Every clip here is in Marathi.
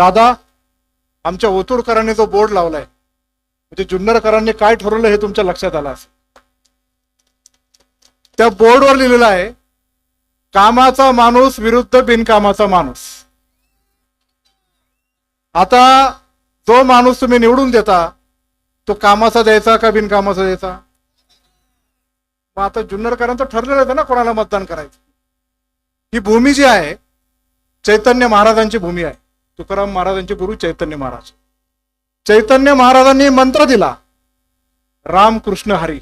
दादा आमच्या ओतूरकरांनी जो बोर्ड लावलाय म्हणजे जुन्नरकरांनी काय ठरवलं हे तुमच्या लक्षात आलं असेल. त्या बोर्डवर लिहिलेलं आहे कामाचा माणूस विरुद्ध बिनकामाचा माणूस. आता जो माणूस तुम्ही निवडून देता तो कामाचा द्यायचा का बिनकामाचा द्यायचा? मग आता जुन्नरकरांचं ठरलेलं आहे ना कोणाला मतदान करायचं. ही भूमी जी आहे चैतन्य महाराजांची भूमी आहे. तुकाराम महाराजांचे गुरु चैतन्य महाराज. चैतन्य महाराजांनी मंत्र दिला राम कृष्ण हरी.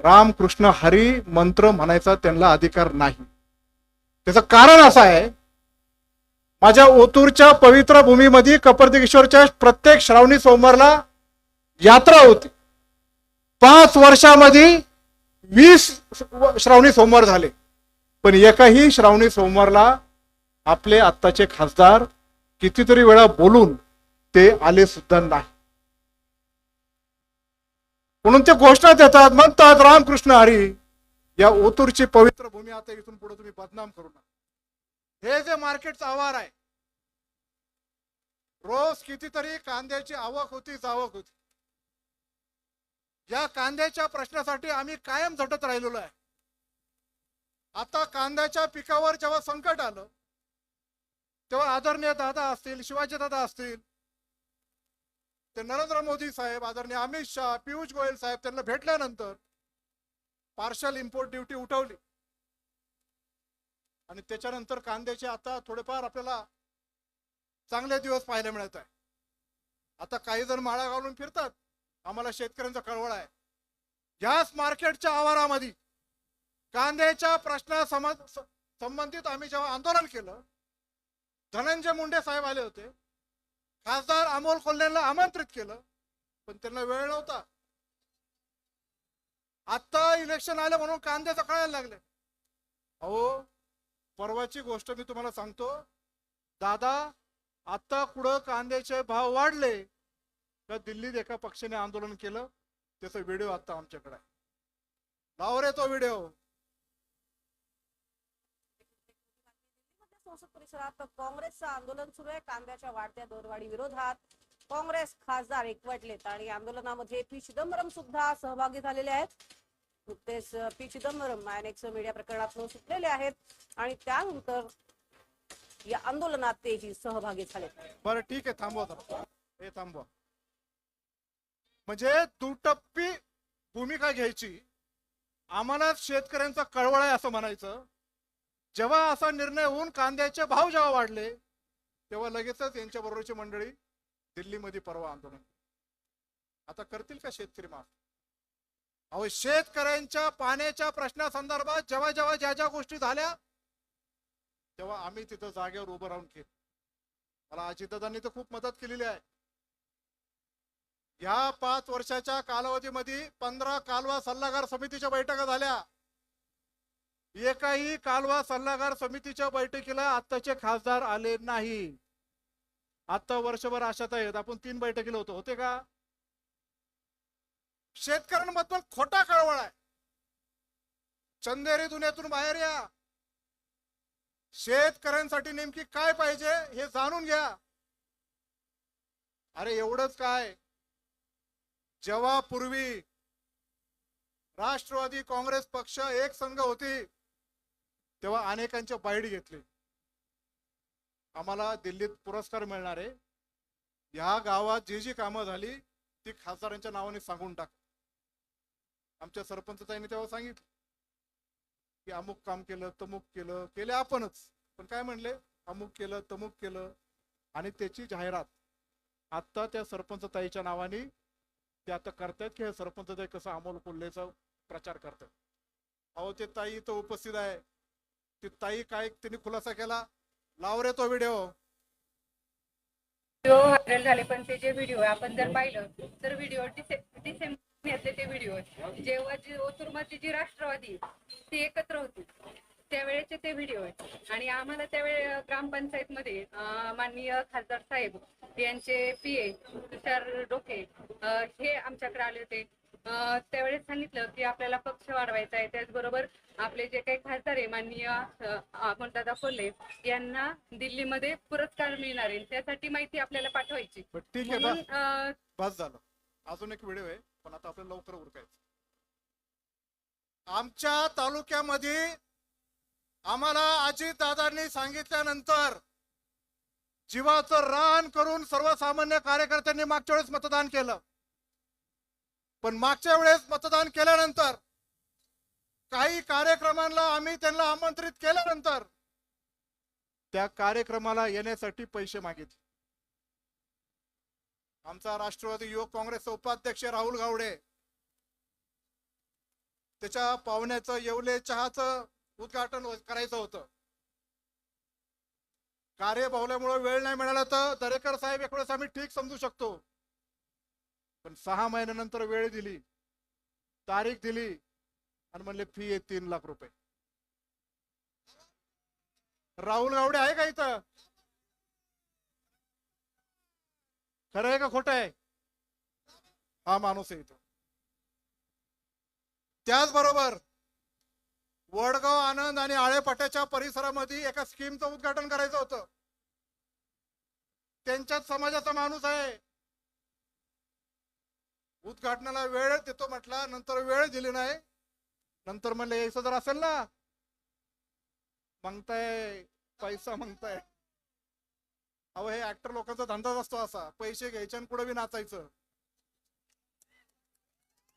राम कृष्ण हरी मंत्र म्हणायचा त्यांना अधिकार नाही. त्याचं कारण असं आहे माझ्या ओतूरच्या पवित्र भूमीमध्ये कपरदिगेश्वरच्या प्रत्येक श्रावणी सोमवारला यात्रा होती. पाच वर्षामध्ये वीस श्रावणी सोमवार झाले. पण एकाही श्रावणी सोमवारला आपले आत्ताचे खासदार कितीतरी वेळा बोलून ते आले सुद्धा नाही. म्हणून ते घोषणा देतात म्हणतात रामकृष्ण हरी या ओतूरची पवित्र भूमी आता इथून पुढे तुम्ही बदनाम करू नका. हे जे मार्केटचं आवार आहे रोज कितीतरी कांद्याची आवक होती जावक होती. या कांद्याच्या प्रश्नासाठी आम्ही कायम झटत राहिलेलो आहे. आता कांद्याच्या पिकावर जेव्हा संकट आलं तेव्हा आदरणीय दादा असतील शिवाजी दादा असतील ते नरेंद्र मोदी साहेब आदरणीय अमित शहा पियुष गोयल साहेब त्यांना भेटल्यानंतर पार्शल इम्पोर्ट ड्युटी उठवली. आणि त्याच्यानंतर कांद्याचे आता थोडेफार आपल्याला चांगले दिवस पाहायला मिळत आहे. आता काही जण माळा घालून फिरतात. आम्हाला शेतकऱ्यांचा कळवळ आहे. ह्याच मार्केटच्या आवारामध्ये कांद्याच्या प्रश्ना संबंधित आम्ही जेव्हा आंदोलन केलं धनंजय मुंडे साहेब आले होते. खासदार अमोल कोल्हेला आमंत्रित केलं पण त्यांना वेळ नव्हता. आता इलेक्शन आलं म्हणून कांद्याचं कळायला लागले. अहो परवाची गोष्ट मी तुम्हाला सांगतो. दादा आता कुठं कांद्याचे भाव वाढले तर दिल्लीत एका पक्षाने आंदोलन केलं त्याचा व्हिडिओ आता आमच्याकडे आहे. लाव रे तो व्हिडिओ. संसद परिसरात काँग्रेसचं आंदोलन सुरू आहे. कांद्याच्या वाढत्या दरवाढी विरोधात काँग्रेस खासदार एकवटलेत आणि आंदोलनामध्ये पी चिदंबरम सुद्धा सहभागी झालेले आहेत. नुकतेच पी चिदंबरम अनेक मीडिया प्रकरणातून सुटलेले आहेत आणि त्यानंतर या आंदोलनात तेही सहभागी झाले बरं ठीक आहे थांबवा हे थांबवा. म्हणजे दुटप्पी भूमिका घ्यायची. आम्हाला शेतकऱ्यांचा कळवळ आहे असं म्हणायचं. जेव्हा असा निर्णय होऊन कांद्याचे भाव जेव्हा वाढले तेव्हा लगेचच यांच्या बरोबरची मंडळी दिल्लीमध्ये परवा आंदोलन आता करतील का शेतकरी माफ? अहो शेतकऱ्यांच्या पाण्याच्या प्रश्नासंदर्भात जेव्हा जेव्हा ज्या ज्या गोष्टी झाल्या तेव्हा आम्ही तिथं जागेवर उभं राहून केलं. मला अजितदादांनी तर खूप मदत केलेली आहे. या पाच वर्षाच्या कालावधीमध्ये पंधरा कालवा सल्लागार समितीच्या बैठका झाल्या. एकाही कालवा सल्लागार समितीच्या बैठकीला आत्ताचे खासदार आले नाही. आता वर्षभर आशात आहेत. आपण तीन बैठकीला होतो. होते का? शेतकऱ्यांबद्दल खोटा कळवळ आहे. चंदेरी दुनियातून बाहेर या. शेतकऱ्यांसाठी नेमकी काय पाहिजे हे जाणून घ्या. अरे एवढंच काय? जेव्हा पूर्वी राष्ट्रवादी काँग्रेस पक्ष एक संघ होती तेव्हा अनेकांच्या बाईट घेतली. आम्हाला दिल्लीत पुरस्कार मिळणार. आहे ह्या गावात जी जी कामं झाली ती खासदारांच्या नावाने सांगून टाक. आमच्या सरपंचताईने तेव्हा सांगितलं की अमुक काम केलं तमुक केलं केले आपणच. पण काय म्हणले? अमुक केलं तमुक केलं. आणि त्याची जाहिरात. आता त्या सरपंचताईच्या नावाने ते आता करतायत की हे सरपंचताई कसं अमोल कोल्हेचा प्रचार करतात. अहो ते ताई इथं उपस्थित आहे. ती ताई काय तिने खुलासा केला? लाव रे तो व्हिडिओ व्हिडिओ व्हायरल झाले पण ते जे व्हिडिओ आपण जर पाहिलं तर व्हिडिओ डिसेंबरचे ते व्हिडिओ जेव्हा जी ओतुरमध्ये जी राष्ट्रवादी ती एकत्र होती. त्यावेळेचे ते व्हिडिओ आहेत. आणि आम्हाला त्यावेळे ग्रामपंचायत मध्ये माननीय खासदार साहेब यांचे पी ए तुषार डोके हे आमच्याकडे आले होते. त्यावेळेस सांगितलं की आपल्याला पक्ष वाढवायचा आहे. त्याचबरोबर आपले जे काही खासदार आहे माननीय अं, अमोलदादा कोल्हे यांना दिल्लीमध्ये पुरस्कार मिळणार आहे. त्यासाठी माहिती आपल्याला पाठवायची. ठीक आहे बस झालं. अजून एक व्हिडिओ आहे पण आता आपल्याला लवकर उरकायचं आमच्या तालुक्यामध्ये आम्हाला अजित दादांनी सांगितल्यानंतर जीवाचं रान करून सर्वसामान्य कार्यकर्त्यांनी मागच्या वेळेस मतदान केलं. पण मागच्या वेळेस मतदान केल्यानंतर काही कार्यक्रमांना आम्ही त्यांना आमंत्रित केल्यानंतर त्या कार्यक्रमाला येण्यासाठी पैसे मागितले. आमचा राष्ट्रवादी युवक काँग्रेसचा उपाध्यक्ष राहुल गावडे त्याच्या पाहुण्याचं येवले चहाचं उद्घाटन करायचं होतं. कार्य पावल्यामुळे वेळ नाही मिळाला तर दरेकर साहेब एक वेळेस आम्ही ठीक समजू शकतो. पण सहा महिन्यानंतर वेळ दिली तारीख दिली आणि म्हणले फी आहे तीन लाख रुपये. राहुल गावडे आहे का इथं? खरं आहे का खोटं आहे? हा माणूस आहे इथं. त्याचबरोबर वडगाव आनंद आणि आळेपाट्याच्या परिसरामध्ये एका स्कीमचं उद्घाटन करायचं होतं. त्यांच्यात समाजाचा माणूस आहे. उद्घाटनाला वेळ देतो म्हटला नंतर वेळ दिली नाही. नंतर म्हणलं यायचं जर असेल ना? मागताय पैसा मागताय अहो हे ऍक्टर लोकांचा धंदाच असतो असा. पैसे घ्यायचे आणि पुढे बी नाचायचं.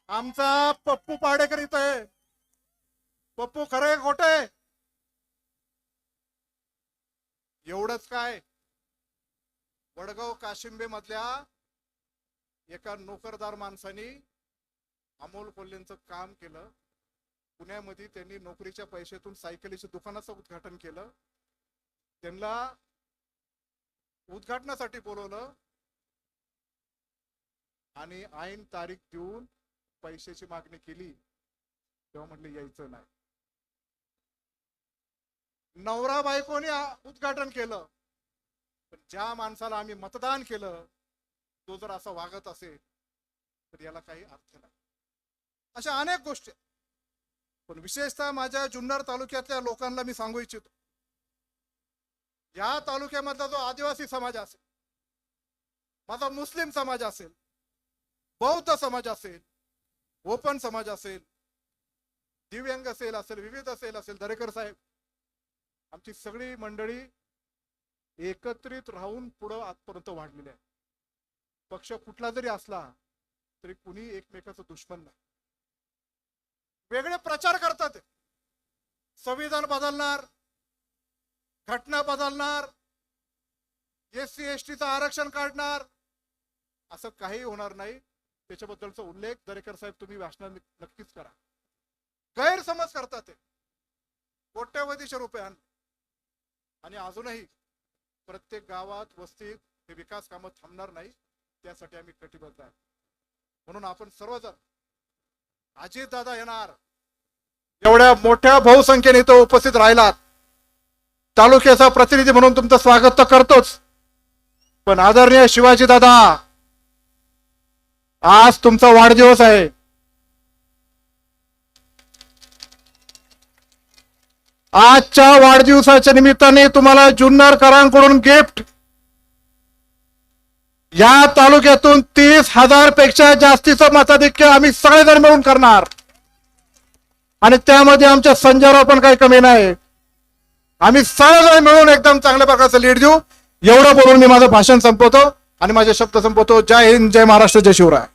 आमचा पप्पू पाडेकर इथं आहे. पप्पू खरे खोटे एवढंच काय? वडगाव काशिंबे मधल्या एका नोकरदार माणसाने अमोल कोल्हेंचं काम केलं. पुण्यामध्ये त्यांनी नोकरीच्या पैशातून सायकलीच्या दुकानाचं उद्घाटन केलं. त्यांना उद्घाटनासाठी बोलवलं. आणि ऐन तारीख देऊन पैशाची मागणी केली. तेव्हा म्हटले यायचं नाही. नवरा बायकोने उद्घाटन केलं. पण ज्या माणसाला आम्ही मतदान केलं तो जर असा वागत असेल तर याला काही अर्थ नाही. अशा अनेक गोष्टी पण विशेषतः माझ्या जुन्नर तालुक्यातल्या लोकांना मी सांगू इच्छितो. या तालुक्यामधला जो आदिवासी समाज असेल माझा मुस्लिम समाज असेल बौद्ध समाज असेल ओपन समाज असेल दिव्यांग असेल असेल विविध असेल असेल दरेकर साहेब आमची सगळी मंडळी एकत्रित राहून पुढं आजपर्यंत वाढलेली आहे पक्ष कुठला जरी असला तरी कुणी एकमेकाचं दुश्मन नाही. वेगळे प्रचार करतात. संविधान बदलणार घटना बदलणार एस एसटीचं आरक्षण काढणार असं काही होणार नाही. त्याच्याबद्दलचा उल्लेख दरेकर साहेब तुम्ही भाषणात नक्कीच करा. गैरसमज करतात ते. कोट्यवधीचे रुपयान आणि अजूनही प्रत्येक गावात वस्तीत हे विकास कामं थांबणार नाही. त्यासाठी आम्ही कटिबद्ध आहे. म्हणून आपण सर्वजण अजित दादा येणार. एवढ्या मोठ्या बहुसंख्येने इथं उपस्थित राहिलात. तालुक्याचा प्रतिनिधी म्हणून तुमचं स्वागत तर करतोच. पण आदरणीय शिवाजी दादा आज तुमचा वाढदिवस आहे. आजच्या वाढदिवसाच्या निमित्ताने तुम्हाला जुन्नरकरांकडून गिफ्ट या तालुक्यातून तीस हजारपेक्षा जास्तीचं मताधिक्य आम्ही सगळेजण मिळून करणार. आणि त्यामध्ये आमच्या संजयराव पण काही कमी नाही. आम्ही सगळेजण मिळून एकदम चांगल्या प्रकारचं लीड देऊ. एवढं बोलून मी माझं भाषण संपवतो आणि माझे शब्द संपवतो. जय हिंद जय महाराष्ट्र जय शिवराय.